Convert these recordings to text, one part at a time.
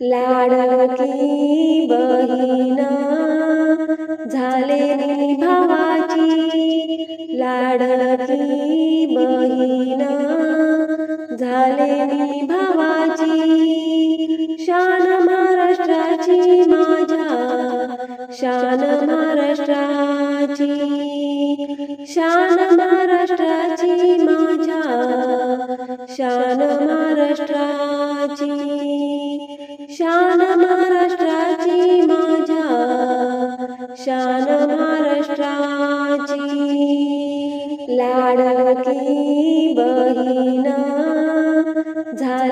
लाडकी बहीण झाले मी भावाची लाडकी बहीण झाले मी भावाची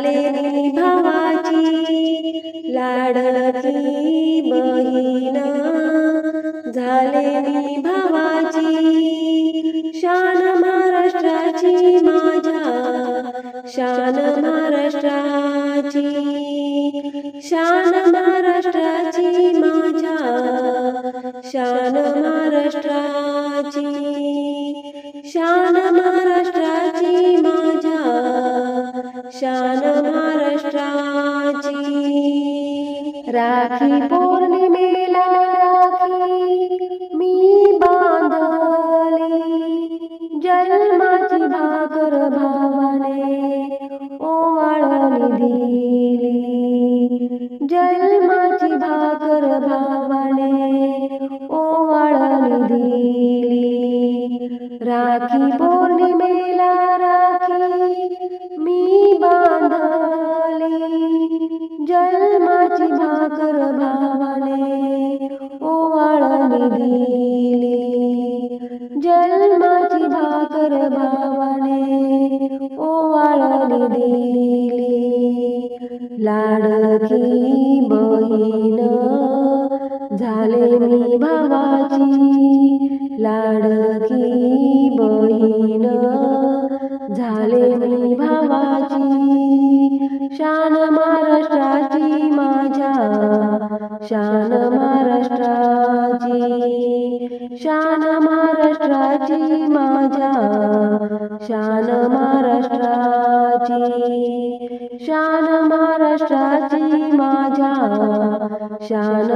झाले भावाची लाडकी बहीण झाले भावाची. शान महाराष्ट्राची माझ्या शान महाराष्ट्राची. शान महाराष्ट्राची माझ्या शान महाराष्ट्राची. शान महाराष्ट्राची माझ्या शान महाराष्ट्राची दिली लाडकी बहीण. झाले मी भावाची लाडकी बहीण. झाले मी भावाची शान महाराष्ट्राची माझ्या शान शान महाराष्ट्राची माझ्या शान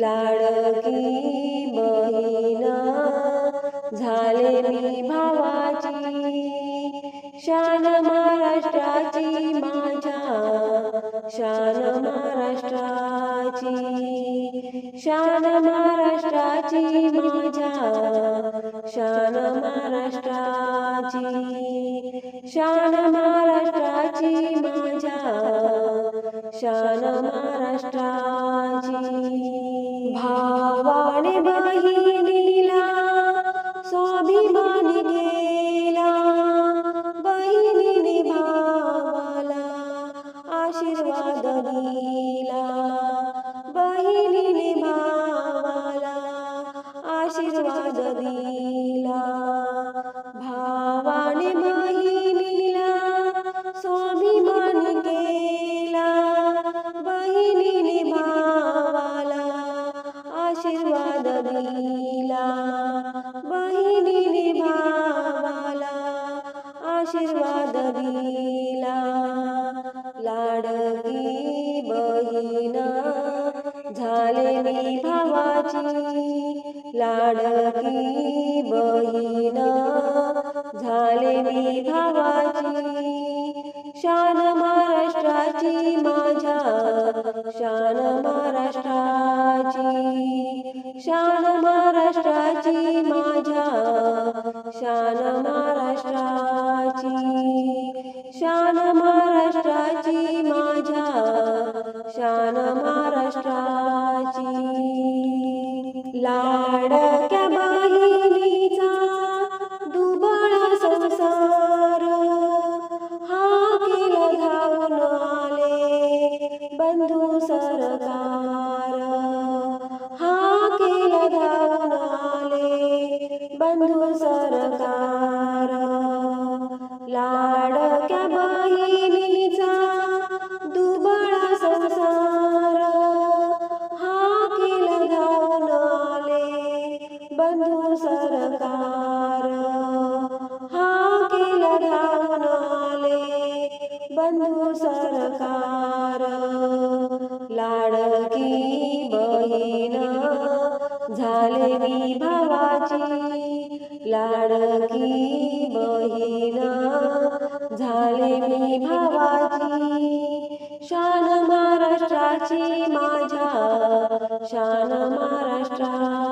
लाडकी बहिणा झाले मी भावाची. शान महाराष्ट्राची माझ्या शान महाराष्ट्राची. शान महाराष्ट्राची माझ्या शान महाराष्ट्राची. शान महाराष्ट्राची माझ्या शान महाराष्ट्राची भावाने बहिणीला स्वाभिमानी केला बहिणीने भावाला आशीर्वाद दिला बहिणीने भावाला आशीर्वाद दिला ना झाले मी भावाची लाडकी बहीण झाले मी भावाची शान महाराष्ट्राची माझ्या शान शान महाराष्ट्राची. लाडक्या बहिणीचा दुबळ संसार. हा केला धावून आले बंधू सरकार. लाडकी बहीण झाले मी भावाची. लाडकी बहीण झाले मी भावाची. शान महाराष्ट्राची माझ्या शान महाराष्ट्रा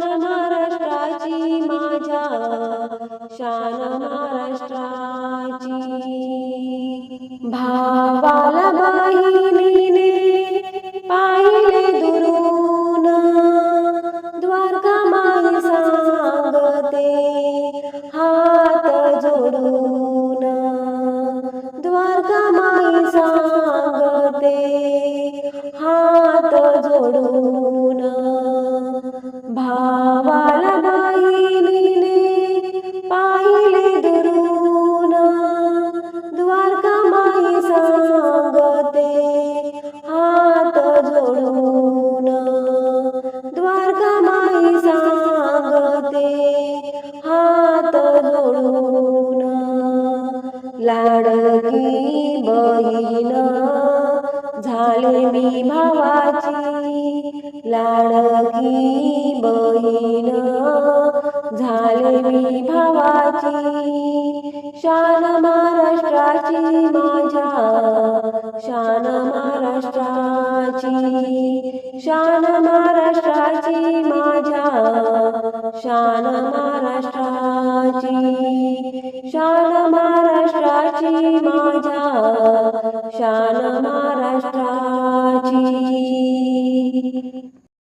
शान महाराष्ट्राची माझ्या शान महाराष्ट्राची. भा लाडकी बहीण झाले मी भावाची. शान महाराष्ट्राची माझ्या. शान महाराष्ट्राची. शान महाराष्ट्राची माझ्या. शान